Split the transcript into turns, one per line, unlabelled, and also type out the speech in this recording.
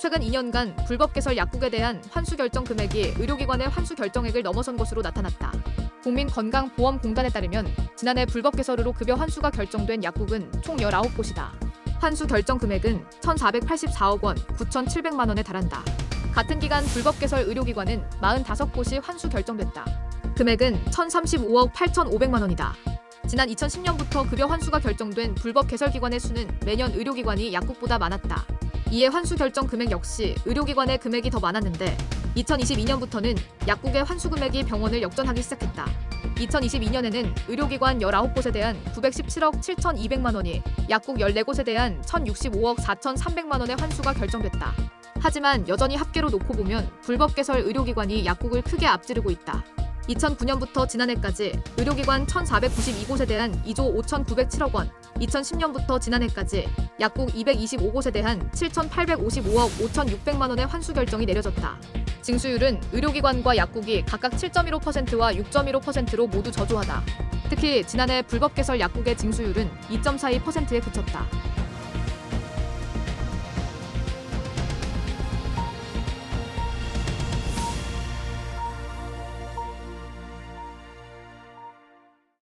최근 2년간 불법 개설 약국에 대한 환수 결정 금액이 의료기관의 환수 결정액을 넘어선 것으로 나타났다. 국민건강보험공단에 따르면 지난해 불법 개설으로 급여 환수가 결정된 약국은 총 19곳이다. 환수 결정 금액은 1,484억 원 9,700만 원에 달한다. 같은 기간 불법 개설 의료기관은 45곳이 환수 결정됐다. 금액은 1,035억 8,500만 원이다. 지난 2010년부터 급여 환수가 결정된 불법 개설 기관의 수는 매년 의료기관이 약국보다 많았다. 이에 환수 결정 금액 역시 의료기관의 금액이 더 많았는데 2022년부터는 약국의 환수 금액이 병원을 역전하기 시작했다. 2022년에는 의료기관 19곳에 대한 917억 7,200만 원이 약국 14곳에 대한 1,065억 4,300만 원의 환수가 결정됐다. 하지만 여전히 합계로 놓고 보면 불법 개설 의료기관이 약국을 크게 앞지르고 있다. 2009년부터 지난해까지 의료기관 1,492곳에 대한 2조 5,907억 원, 2010년부터 지난해까지 약국 225곳에 대한 7,855억 5,600만 원의 환수 결정이 내려졌다. 징수율은 의료기관과 약국이 각각 7.15%와 6.15%로 모두 저조하다. 특히 지난해 불법 개설 약국의 징수율은 2.42%에 그쳤다.